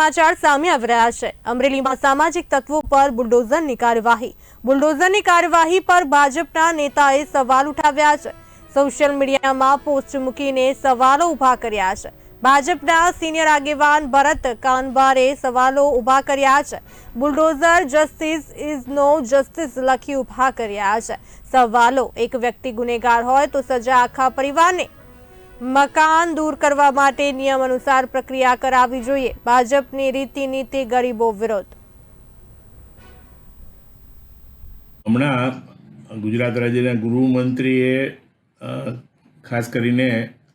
સમાચાર સામે આવી રહ્યા છે. અમરેલીમાં સામાજિક તત્વો પર બુલડોઝરની કાર્યવાહી. બુલડોઝરની કાર્યવાહી પર ભાજપના નેતાએ સવાલ ઉઠાવ્યા છે. સોશિયલ મીડિયામાં પોસ્ટ મૂકીને સવાલો ઊભા કર્યા છે. ભાજપના સિનિયર આગેવાન ભરત કાનબારે સવાલો ઊભા કર્યા છે. Bulldozer justice is no justice લખી ઊભા કર્યા છે. સવાલો, એક વ્યક્તિ ગુનેગાર હોય તો સજા આખા પરિવારને મકાન દૂર કરવા માટે નિયમ અનુસાર પ્રક્રિયા કરાવવી જોઈએ. ભાજપની રીતિ નીતિ ગરીબો વિરોધ. હમણાં ગુજરાત રાજ્યના ગૃહમંત્રીએ ખાસ કરીને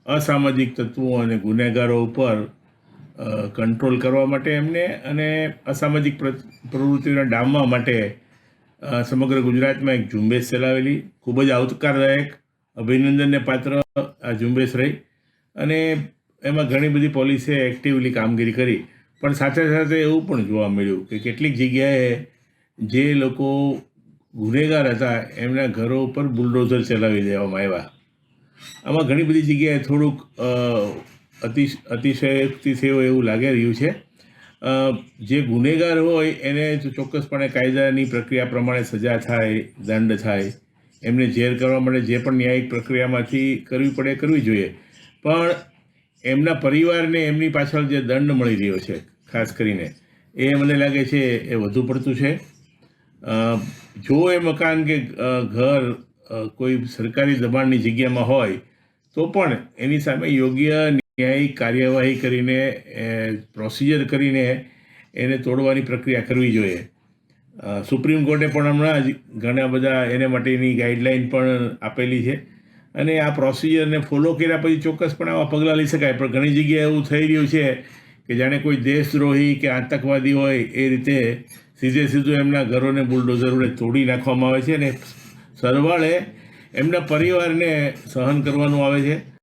અસામાજિક તત્વો અને ગુનેગારો ઉપર કંટ્રોલ કરવા માટે એમને અને અસામાજિક પ્ર- પ્રવૃત્તિઓને ડામવા માટે સમગ્ર ગુજરાતમાં એક ઝુંબેશ ચલાવેલી. ખૂબ જ આવકારદાયક અભિનંદનને પાત્ર આ ઝુંબેશ રહી. અને એમાં ઘણી બધી પોલીસે એક્ટિવલી કામગીરી કરી. પણ સાથે સાથે એવું પણ જોવા મળ્યું કે કેટલીક જગ્યાએ જે લોકો ગુનેગાર હતા, એમના ઘરો ઉપર બુલડોઝર ચલાવી દેવામાં આવ્યા. આમાં ઘણી બધી જગ્યાએ થોડુંક અતિશ અતિ અતિશયોક્તિ થયો એવું લાગી રહ્યું છે. જે ગુનેગાર હોય એને ચોક્કસપણે કાયદાની પ્રક્રિયા પ્રમાણે સજા થાય, દંડ થાય. એમને જેર કરવા માટે જે પણ ન્યાયિક પ્રક્રિયામાંથી કરવી પડે કરવી જોઈએ. પણ એમના પરિવારને એમની પાછળ જે દંડ મળી રહ્યો છે, ખાસ કરીને, એ મને લાગે છે એ વધુ પડતું છે. જો એ મકાન કે ઘર કોઈ સરકારી દબાણની જગ્યામાં હોય, તો પણ એની સામે યોગ્ય ન્યાયિક કાર્યવાહી કરીને પ્રોસિજર કરીને એને તોડવાની પ્રક્રિયા કરવી જોઈએ. સુપ્રીમ કોર્ટે પણ હમણાં જ ઘણા બધા એને માટેની ગાઈડલાઇન પણ આપેલી છે. અને આ પ્રોસિજરને ફોલો કર્યા પછી ચોક્કસપણે આવા પગલાં લઈ શકાય. પણ ઘણી જગ્યાએ એવું થઈ રહ્યું છે કે જાણે કોઈ દેશદ્રોહી કે આતંકવાદી હોય એ રીતે સીધે સીધું એમના ઘરોને બુલડોઝર વડે તોડી નાખવામાં આવે છે અને સરવાળે એમના પરિવારને સહન કરવાનું આવે છે.